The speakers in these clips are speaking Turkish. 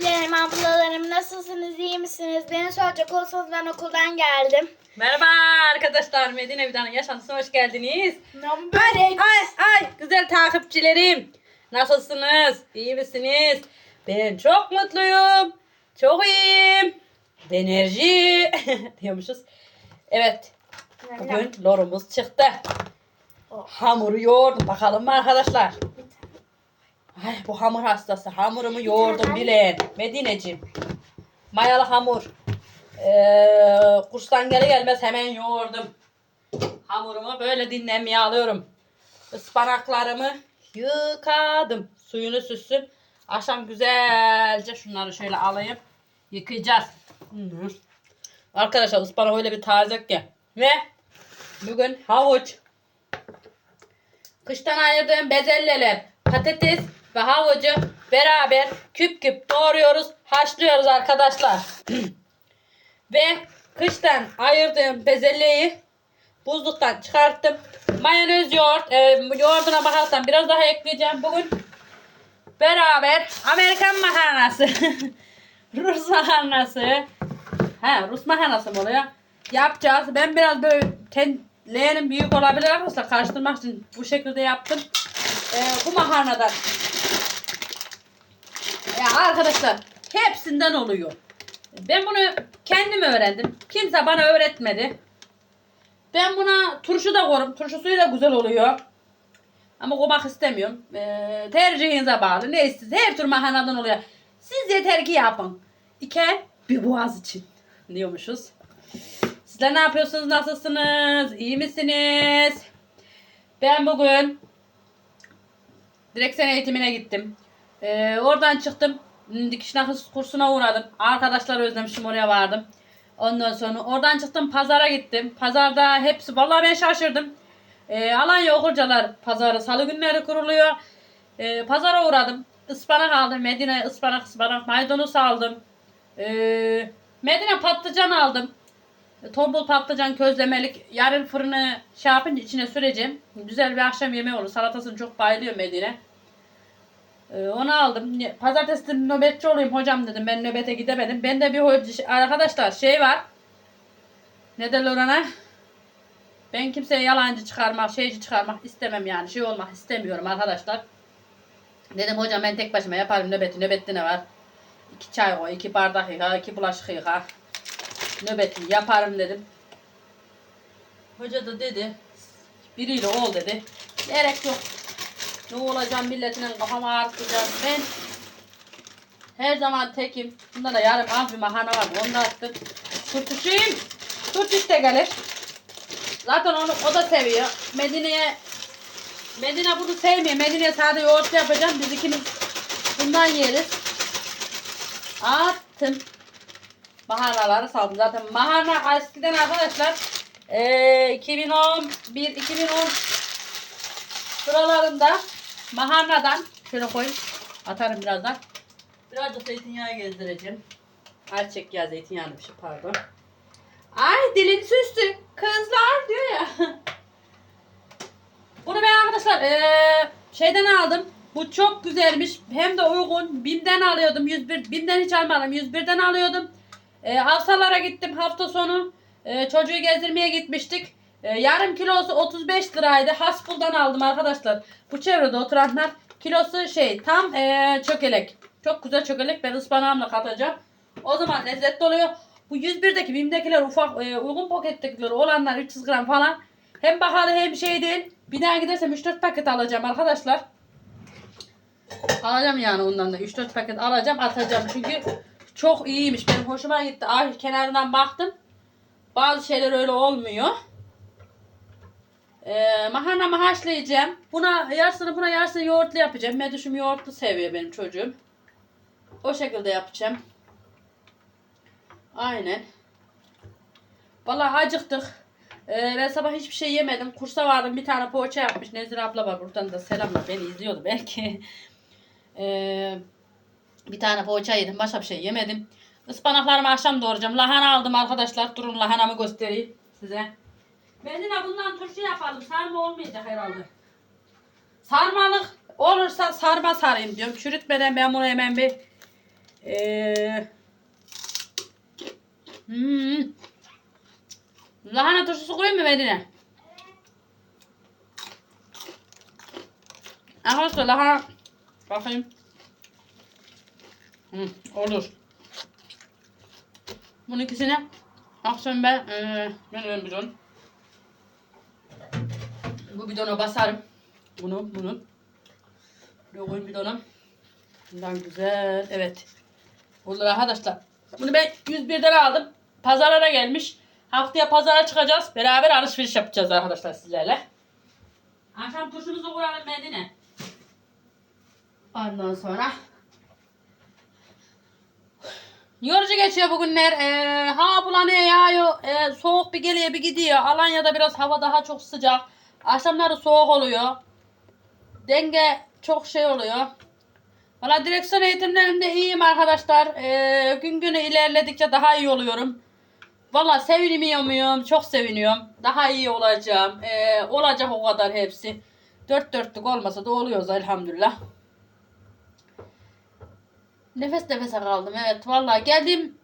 abilerim, ablalarım nasılsınız, iyi misiniz? Beni soracak olsanız ben okuldan geldim. Merhaba arkadaşlar Medine Vida'nın yaşantısına hoş geldiniz. Böyle Ay ay güzel takipçilerim. Nasılsınız? İyi misiniz? Ben çok mutluyum. Çok iyiyim. Enerji diyormuşuz. Evet. Bugün lorumuz çıktı. Hamuru yoğurdum. Bakalım mı arkadaşlar? Ay bu hamur hastası. Hamurumu yoğurdum bilen. Medineciğim. Mayalı hamur. Ee, kurstan geri gelmez hemen yoğurdum. Hamurumu böyle dinlenmeye alıyorum. Ispanaklarımı yıkadım. Suyunu süssün. Akşam güzelce şunları şöyle alayım. Yıkayacağız. Arkadaşlar ıspanak öyle bir taze ki. Ve bugün havuç. Kıştan ayırdığım bezelyeler, patates ve havucu beraber küp küp doğruyoruz, haşlıyoruz arkadaşlar. ve kıştan ayırdığım bezelyeyi buzluktan çıkarttım. Mayonez yoğurt, e, yoğurduna bakarsan biraz daha ekleyeceğim. Bugün beraber Amerikan makarnası, Rus makarnası, ha Rus makarnası mı oluyor? Yapacağız. Ben biraz böyle ten, leğenim büyük olabilir arkadaşlar. Karıştırmak için bu şekilde yaptım. E, bu makarnadan. Arkadaşlar hepsinden oluyor. Ben bunu kendim öğrendim. Kimse bana öğretmedi. Ben buna turşu da koyarım. Turşu suyu da güzel oluyor. Ama koymak istemiyorum. Ee, tercihinize bağlı. Ne istiyorsunuz? Her tür makarnadan oluyor. Siz yeter ki yapın. İki bir boğaz için diyormuşuz. Sizler ne yapıyorsunuz? Nasılsınız? İyi misiniz? Ben bugün direksiyon eğitimine gittim. Ee, oradan çıktım. Dikiş nakış kursuna uğradım. Arkadaşlar özlemişim oraya vardım. Ondan sonra oradan çıktım pazara gittim. Pazarda hepsi vallahi ben şaşırdım. Ee, Alanya okurcalar pazarı salı günleri kuruluyor. Ee, pazara uğradım. Ispanak aldım. Medine ıspanak ıspanak maydanoz aldım. Ee, Medine patlıcan aldım. Tombul patlıcan közlemelik. Yarın fırını şey yapınca içine süreceğim. Güzel bir akşam yemeği olur. Salatasını çok bayılıyor Medine. Ee, onu aldım. Pazartesi de nöbetçi olayım hocam dedim. Ben nöbete gidemedim. Ben de bir hoca, arkadaşlar şey var. Ne derler ona? Ben kimseye yalancı çıkarmak, şeyci çıkarmak istemem yani. Şey olmak istemiyorum arkadaşlar. Dedim hocam ben tek başıma yaparım nöbeti. Nöbette ne var? İki çay koy, iki bardak yıka, iki bulaşık yıka. Nöbeti yaparım dedim. Hoca da dedi. Biriyle ol dedi. Gerek yok. Ne olacağım milletinin kafamı ağrıtacağım. Ben her zaman tekim. Bunda da yarım az bir makarna var. Onu da attım. Turtuşuyum. Turtuş de gelir. Zaten onu o da seviyor. Medine'ye Medine bunu sevmiyor. Medine'ye sade yoğurt yapacağım. Biz ikimiz bundan yeriz. Attım. Maharnaları saldım. Zaten maharna eskiden arkadaşlar eee 2011 2010 Şuralarında maharnadan şöyle koyayım. Atarım birazdan. Birazcık zeytinyağı gezdireceğim. Ayçiçek yağı zeytinyağını bir şey pardon. Ay dilin süstü. Kızlar diyor ya. Bunu ben arkadaşlar eee, şeyden aldım. Bu çok güzelmiş. Hem de uygun. Bim'den alıyordum. 101. Bim'den hiç almadım. 101'den alıyordum. E, Avsalara gittim hafta sonu. E, çocuğu gezdirmeye gitmiştik. E, yarım kilosu 35 liraydı. Hasbul'dan aldım arkadaşlar. Bu çevrede oturanlar kilosu şey tam e, çökelek. Çok güzel çökelek. Ben ıspanağımla katacağım. O zaman lezzetli oluyor. Bu 101'deki BİM'dekiler ufak e, uygun pakettekiler olanlar 300 gram falan. Hem pahalı hem şey değil. Daha gidersem 3-4 paket alacağım arkadaşlar. Alacağım yani ondan da 3-4 paket alacağım atacağım çünkü çok iyiymiş benim hoşuma gitti. Ay kenarından baktım. Bazı şeyler öyle olmuyor. Ee, makarnamı haşlayacağım. Buna yarısını buna yarısını yoğurtlu yapacağım. Meduşum yoğurtlu seviyor benim çocuğum. O şekilde yapacağım. Aynen. Vallahi acıktık. Ee, ben sabah hiçbir şey yemedim. Kursa vardım bir tane poğaça yapmış. Nezir abla var buradan da selamlar. Beni izliyordu belki. Ee, bir tane poğaça yedim. Başka bir şey yemedim. Ispanaklarımı akşam doğrayacağım. Lahana aldım arkadaşlar. Durun lahanamı göstereyim size. Ben de bundan turşu yapalım. Sarma olmayacak herhalde. Sarmalık olursa sarma sarayım diyorum. Çürütmeden ben bunu hemen bir Ee, hmm. Lahana turşusu koyayım mı Medine? Arkadaşlar lahana bakayım. Hı, olur. Bunun ikisine akşam ben eee ben bidon. Bu bidona basarım. Bunu, bunu. Buraya koyayım bidona. Bundan güzel. Evet. Olur arkadaşlar. Bunu ben 101'den aldım. Pazarlara gelmiş. Haftaya pazara çıkacağız. Beraber alışveriş yapacağız arkadaşlar sizlerle. Akşam turşumuzu kuralım Medine. Ondan sonra Yorucu geçiyor bugünler. Ee, ha bulanıyor yağıyor. Ee, soğuk bir geliyor bir gidiyor. Alanya'da biraz hava daha çok sıcak. Akşamları soğuk oluyor. Denge çok şey oluyor. Valla direksiyon eğitimlerinde iyiyim arkadaşlar. Ee, gün günü ilerledikçe daha iyi oluyorum. Valla seviniyor muyum? Çok seviniyorum. Daha iyi olacağım. Ee, olacak o kadar hepsi. Dört dörtlük olmasa da oluyoruz elhamdülillah. Nefes nefese kaldım. Evet vallahi geldim.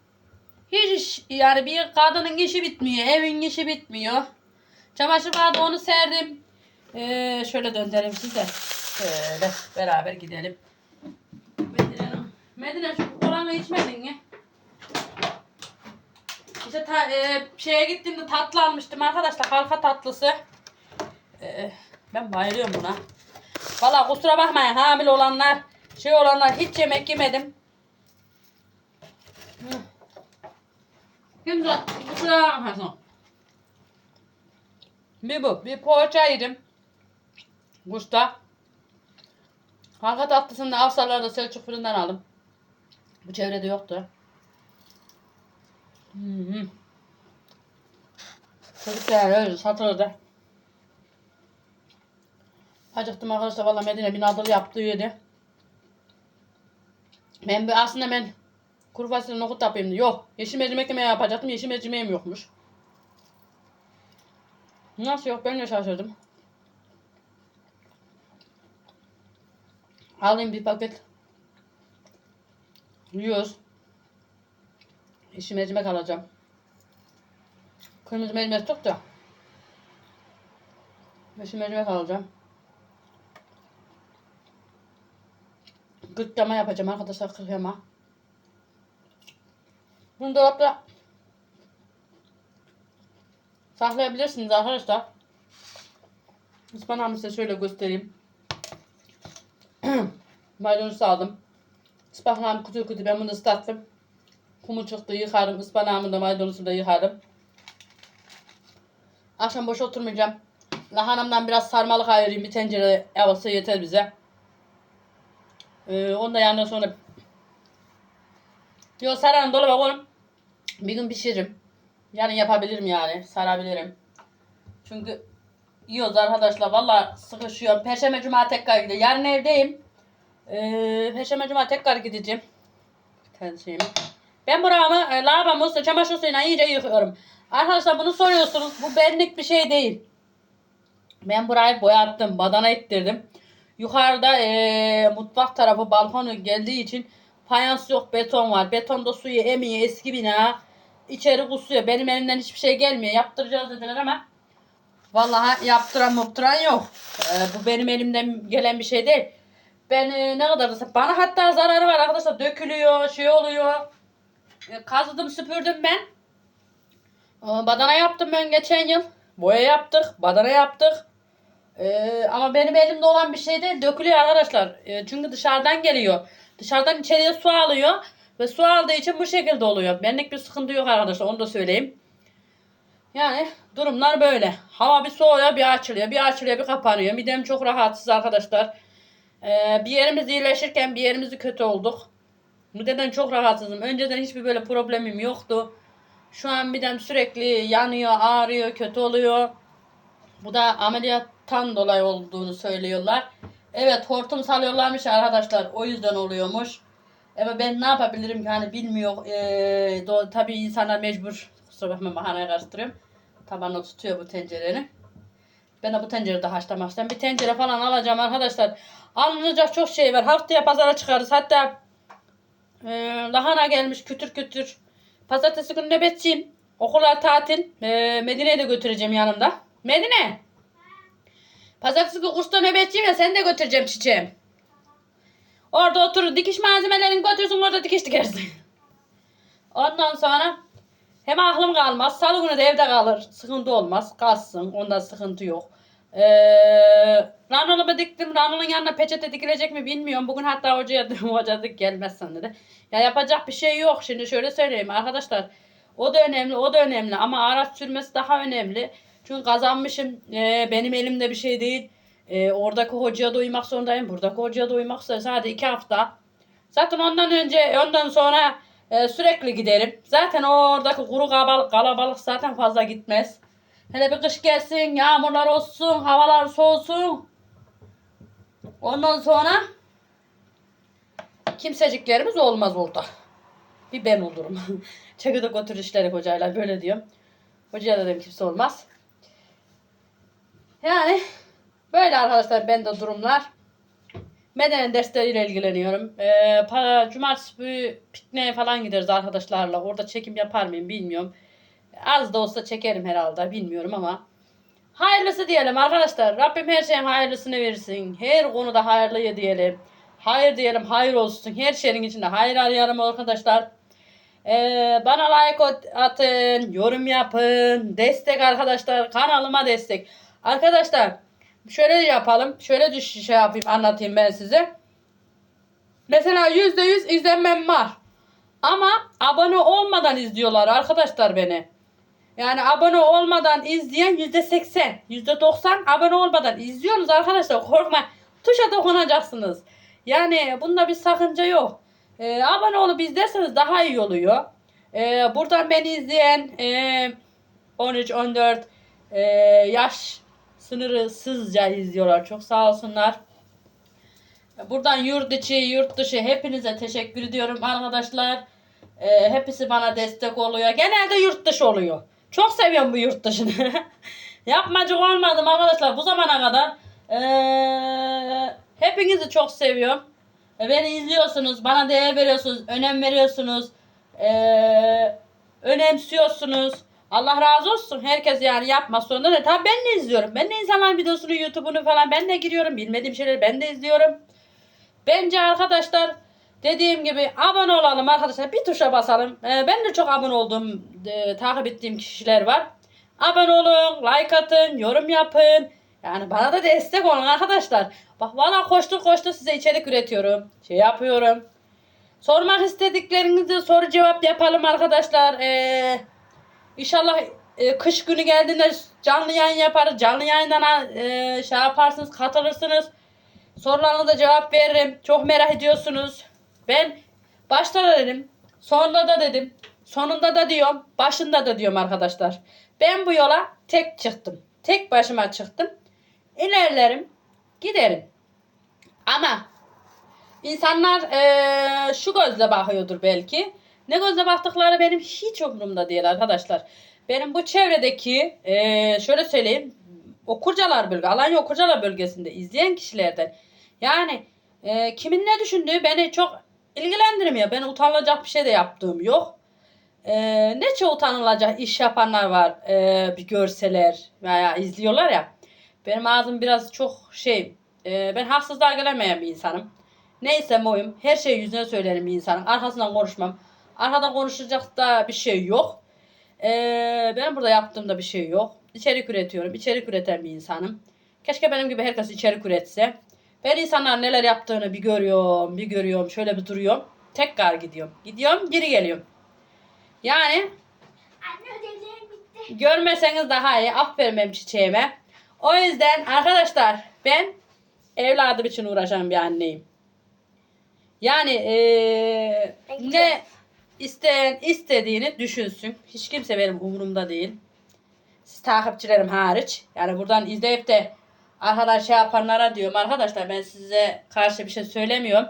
Hiç yani bir kadının işi bitmiyor. Evin işi bitmiyor. Çamaşır vardı onu serdim. Ee, şöyle döndüreyim size. Şöyle beraber gidelim. Medine. Medine şu kolanı içmedin mi? İşte ta, e, şeye gittiğimde tatlı almıştım arkadaşlar. Halka tatlısı. Ee, ben bayılıyorum buna. Valla kusura bakmayın hamile olanlar, şey olanlar hiç yemek yemedim. Kimse kusura bakmasın. Bir bu, bir poğaça yedim. Kuşta. Halka tatlısını da Afsalar'da Selçuk fırından aldım. Bu çevrede yoktu. Hı. Çocuklar öyle satıldı. Acıktım arkadaşlar valla Medine bir nadıl yaptı yedi. Ben aslında ben kuru fasulye nohut yapayım. Yok. Yeşil mercimek yemeği yapacaktım. Yeşil mercimeğim yokmuş. Nasıl yok? Ben de şaşırdım. Alayım bir paket. Yiyoruz. Yeşil mercimek alacağım. Kırmızı mercimek çok da. Yeşil mercimek alacağım. Gırtlama yapacağım arkadaşlar kırtlama. Bunu dolapta saklayabilirsiniz arkadaşlar. Ispanağımı size şöyle göstereyim. Maydanoz aldım. Ispanağım kutu kutu ben bunu ıslattım. Kumu çıktı yıkarım. Ispanağımı da maydanozumu da yıkarım. Akşam boş oturmayacağım. Lahanamdan biraz sarmalık ayırayım. Bir tencere havası yeter bize. Ee, onu da yandan sonra Yo sararım dolaba koyarım. Bir gün pişiririm. Yarın yapabilirim yani. Sarabilirim. Çünkü yiyoruz arkadaşlar. Valla sıkışıyor. Perşembe cuma tekrar gidiyor. Yarın evdeyim. Ee, Perşembe cuma tekrar gideceğim. Tercihim. Ben buramı, e, lavabamı çamaşır suyuyla iyice yıkıyorum. Arkadaşlar bunu soruyorsunuz. Bu benlik bir şey değil. Ben burayı boyattım. Badana ettirdim. Yukarıda e, mutfak tarafı balkonu geldiği için fayans yok beton var. Betonda suyu emiyor eski bina. İçeri kusuyor. Benim elimden hiçbir şey gelmiyor. Yaptıracağız dediler ama vallahi yaptıran yaptıran yok. E, bu benim elimden gelen bir şey değil. Ben e, ne kadar da bana hatta zararı var arkadaşlar. Dökülüyor, şey oluyor. E, kazıdım, süpürdüm ben. E, badana yaptım ben geçen yıl. Boya yaptık, badana yaptık. Ee, ama benim elimde olan bir şey değil. Dökülüyor arkadaşlar. Ee, çünkü dışarıdan geliyor. Dışarıdan içeriye su alıyor. Ve su aldığı için bu şekilde oluyor. Benlik bir sıkıntı yok arkadaşlar. Onu da söyleyeyim. Yani durumlar böyle. Hava bir soğuyor bir açılıyor. Bir açılıyor bir kapanıyor. Midem çok rahatsız arkadaşlar. Ee, bir yerimiz iyileşirken bir yerimiz kötü olduk. Mideden çok rahatsızım. Önceden hiçbir böyle problemim yoktu. Şu an midem sürekli yanıyor, ağrıyor, kötü oluyor. Bu da ameliyattan dolayı olduğunu söylüyorlar. Evet hortum salıyorlarmış arkadaşlar. O yüzden oluyormuş. Ama ben ne yapabilirim ki hani bilmiyor. Ee, do- tabii insanlar mecbur. Kusura bakma mahaneye karıştırıyorum. Tabanı tutuyor bu tencerenin. Ben de bu tencerede haşlamak istedim. Bir tencere falan alacağım arkadaşlar. Alınacak çok şey var. Haftaya pazara çıkarız. Hatta Ee, lahana gelmiş kütür kütür. Pazartesi günü nöbetçiyim. Okullar tatil. Ee, Medine'ye de götüreceğim yanımda. Medine. Pazartesi günü kursta nöbetçiyim ya seni de götüreceğim çiçeğim. Orada oturur dikiş malzemelerini götürsün orada dikiş dikersin. Ondan sonra hem aklım kalmaz. Salı günü de evde kalır. Sıkıntı olmaz. Kalsın. Onda sıkıntı yok. Ee, ranolumu diktim. Ranolun yanına peçete dikilecek mi bilmiyorum. Bugün hatta hocaya dedim. Hoca dedi gelmezsen dedi. Ya yapacak bir şey yok. Şimdi şöyle söyleyeyim arkadaşlar. O da önemli. O da önemli. Ama araç sürmesi daha önemli. Çünkü kazanmışım. Ee, benim elimde bir şey değil. Ee, oradaki hocaya da uymak zorundayım. Buradaki hocaya da uymak zorundayım. Sadece iki hafta. Zaten ondan önce, ondan sonra e, sürekli giderim. Zaten oradaki kuru kalabalık, kalabalık zaten fazla gitmez. Hele bir kış gelsin, yağmurlar olsun, havalar soğusun. Ondan sonra kimseciklerimiz olmaz orada. Bir ben olurum. Götür işleri hocayla böyle diyorum. Hocaya da dedim kimse olmaz. Yani böyle arkadaşlar bende durumlar. Beden dersleriyle ilgileniyorum. Ee, para, cumartesi pikniğe falan gideriz arkadaşlarla. Orada çekim yapar mıyım bilmiyorum. Az da olsa çekerim herhalde bilmiyorum ama. Hayırlısı diyelim arkadaşlar. Rabbim her şeyin hayırlısını versin. Her konuda hayırlı diyelim. Hayır diyelim hayır olsun. Her şeyin içinde hayır arayalım arkadaşlar. Ee, bana like at- atın, yorum yapın, destek arkadaşlar, kanalıma destek. Arkadaşlar şöyle yapalım, şöyle düş şey yapayım, anlatayım ben size. Mesela yüzde yüz izlenmem var. Ama abone olmadan izliyorlar arkadaşlar beni. Yani abone olmadan izleyen yüzde seksen, yüzde doksan abone olmadan izliyorsunuz arkadaşlar. Korkma. Tuşa dokunacaksınız. Yani bunda bir sakınca yok. Ee, abone olup izlerseniz daha iyi oluyor. Ee, buradan beni izleyen e, 13-14 e, yaş sınırısızca izliyorlar. Çok sağ olsunlar. Buradan yurt içi, yurt dışı hepinize teşekkür ediyorum arkadaşlar. Ee, hepsi bana destek oluyor. Genelde yurt dışı oluyor. Çok seviyorum bu yurt dışını. Yapmacık olmadım arkadaşlar bu zamana kadar. Ee, hepinizi çok seviyorum. E, Beni izliyorsunuz, bana değer veriyorsunuz, önem veriyorsunuz. Ee, önemsiyorsunuz. Allah razı olsun. Herkes yani yapmaz zorunda değil. Tabii ben de izliyorum. Ben de insanların videosunu, YouTube'unu falan ben de giriyorum. Bilmediğim şeyleri ben de izliyorum. Bence arkadaşlar dediğim gibi abone olalım arkadaşlar. Bir tuşa basalım. Ee, ben de çok abone olduğum, e, takip ettiğim kişiler var. Abone olun, like atın, yorum yapın. Yani bana da destek olun arkadaşlar. Bak valla koştur koştur size içerik üretiyorum. Şey yapıyorum. Sormak istediklerinizi soru cevap yapalım arkadaşlar. Ee, inşallah e, kış günü geldiğinde canlı yayın yaparız. Canlı yayından e, şey yaparsınız, katılırsınız. Sorularınıza cevap veririm. Çok merak ediyorsunuz. Ben başta da dedim, sonunda da dedim, sonunda da diyorum, başında da diyorum arkadaşlar. Ben bu yola tek çıktım. Tek başıma çıktım. İlerlerim, giderim. Ama insanlar eee, şu gözle bakıyordur belki. Ne gözle baktıkları benim hiç umurumda değil arkadaşlar. Benim bu çevredeki eee, şöyle söyleyeyim Okurcalar bölge, Alanya Okurcalar bölgesinde izleyen kişilerden yani eee, kimin ne düşündüğü beni çok ilgilendirmiyor. Ben utanılacak bir şey de yaptığım yok. Eee ne çok utanılacak iş yapanlar var eee, bir görseler veya izliyorlar ya. Benim ağzım biraz çok şey eee, ben haksızlığa gelemeyen bir insanım. Neyse oyum. Her şeyi yüzüne söylerim bir insanın. Arkasından konuşmam. Arkadan konuşacak da bir şey yok. Ee, ben burada yaptığımda bir şey yok. İçerik üretiyorum. İçerik üreten bir insanım. Keşke benim gibi herkes içerik üretse. Ben insanlar neler yaptığını bir görüyorum, bir görüyorum, şöyle bir duruyorum. Tekrar gidiyorum. Gidiyorum, geri geliyorum. Yani Anne ödevlerim bitti. görmeseniz daha iyi. Aferin benim çiçeğime. O yüzden arkadaşlar ben evladım için uğraşan bir anneyim. Yani eee, ne isteyen istediğini düşünsün. Hiç kimse benim umurumda değil. Siz takipçilerim hariç. Yani buradan izleyip de arkadaş şey yapanlara diyorum. Arkadaşlar ben size karşı bir şey söylemiyorum.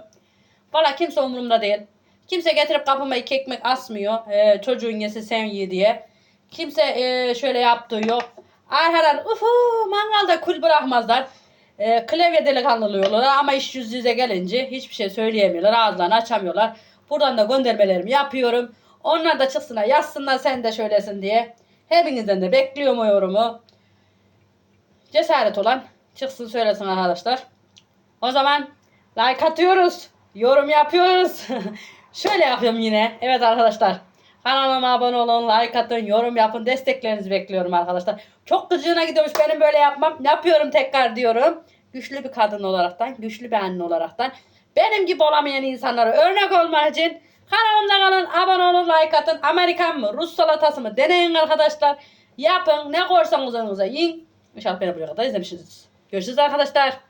Valla kimse umurumda değil. Kimse getirip kapıma iki ekmek asmıyor. Ee, çocuğun yesi sen ye diye. Kimse ee, şöyle yaptığı yok. Arkadan ufu mangalda kul bırakmazlar. Ee, klavye delikanlılıyorlar ama iş yüz yüze gelince hiçbir şey söyleyemiyorlar. Ağızlarını açamıyorlar. Buradan da göndermelerimi yapıyorum. Onlar da çıksınlar yazsınlar sen de şöylesin diye. Hepinizden de bekliyorum o yorumu. Cesaret olan çıksın söylesin arkadaşlar. O zaman like atıyoruz. Yorum yapıyoruz. Şöyle yapıyorum yine. Evet arkadaşlar. Kanalıma abone olun, like atın, yorum yapın. Desteklerinizi bekliyorum arkadaşlar. Çok gıcığına gidiyormuş benim böyle yapmam. Yapıyorum tekrar diyorum. Güçlü bir kadın olaraktan, güçlü bir anne olaraktan. Benim gibi olamayan insanlara örnek olmak için kanalımda kalın, abone olun, like atın. Amerikan mı, Rus salatası mı deneyin arkadaşlar. Yapın, ne korsanız önünüze yiyin. İnşallah beni buraya kadar izlemişsiniz. Görüşürüz arkadaşlar.